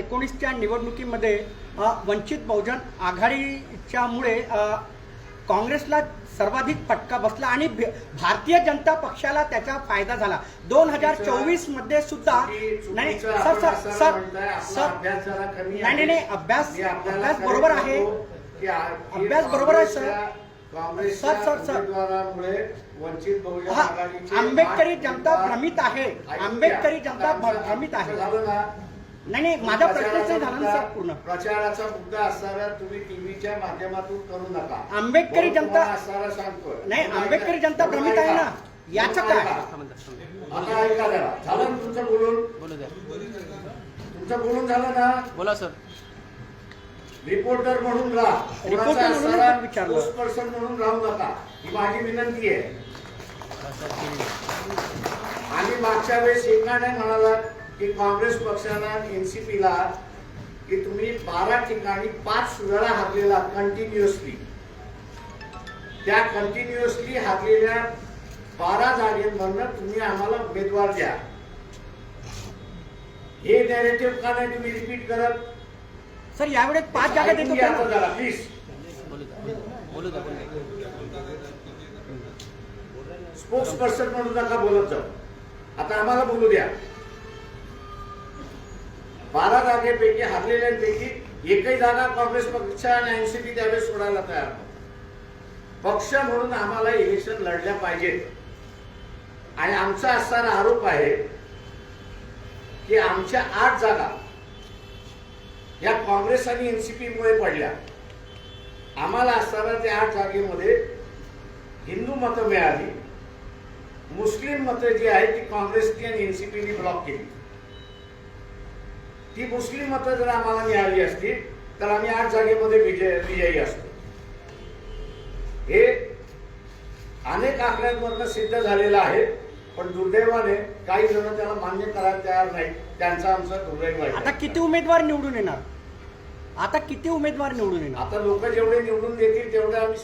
एकोणीसच्या निवडणुकीमध्ये वंचित बहुजन आघाडीच्यामुळे काँग्रेसला सर्वाधिक फटका बसला आणि भारतीय जनता पक्षाला त्याचा फायदा झाला दोन हजार चोवीसमध्ये सुद्धा नाही सर सर सर सर नाही. नाही अभ्यास अभ्यास बरोबर आहे अभ्यास बरोबर आहे, सर. Sir, sir, sir. वंचित आंबेडकरी जनता भ्रमित आहे. आंबेडकरी जनता भ्रमित आहे नाही नाही माझा प्रश्नच झाला ना सर पूर्ण. प्रचाराचा मुद्दा असणारा तुम्ही टीव्हीच्या माध्यमातून करू नका. आंबेडकरी म्हणून जनता- असणारा सांगतोय. नाही म्हणून आंबेडकरी. जनता म्हणून भ्रमित आहे. ना. याचं म्हणून काय. आता ऐका जरा. झालं ना तुमचं बोलून? बोलू द्या. तुमचं बोलून झालं ना? बोला सर. रिपोर्टर म्हणून राहा. रिपोर्टर असणारा विचारलं. spokesperson म्हणून राहू नका. ही माझी विनंती आहे. आणि मागच्या वेळेस एका नाही म्हणाला की काँग्रेस पक्षाला एनसीपी ला की तुम्ही बारा ठिकाणी पाच वेळा हारलेला कंटिन्युअसली त्या कंटिन्युअसली हारलेल्या बारा जागेमधनं तुम्ही आम्हाला उमेदवार द्या. हे नॅरेटिव्ह का नाही तुम्ही रिपीट करत? सर यावेळेस पाच जागा देत प्लीज स्पोक्स पर्सन म्हणून नका बोलत जाऊ. आता आम्हाला बोलू द्या. बारा जागेपैकी हरलेल्यांपैकी एकही जागा काँग्रेस पक्ष आणि एनसीपी त्यावेळेस सोडायला तयार नव्हता. पक्ष म्हणून आम्हाला इलेक्शन लढल्या पाहिजेत. आणि आमचा असणारा आरोप आहे की आमच्या आठ जागा या काँग्रेस आणि एनसीपी मुळे पडल्या. आम्हाला असताना त्या आठ जागेमध्ये हिंदू मतं मिळाली. मुस्लिम मतं जी आहेत ती काँग्रेसनी आणि एनसीपीनी ब्लॉक केली. ती मुस्लिम मतं जर आम्हाला मिळाली असती तर आम्ही आठ जागेमध्ये विजय विजयी असतो. हे अनेक आकड्यांमधनं सिद्ध झालेलं आहे पण दुर्दैवाने काही जण त्याला मान्य करायला तयार नाही त्यांचा आमचा दुर्दैव आहे. आता किती उमेदवार निवडून येणार? आता किती उमेदवार निवडून येणार? आता लोक जेवढे निवडून देतील तेवढे आम्ही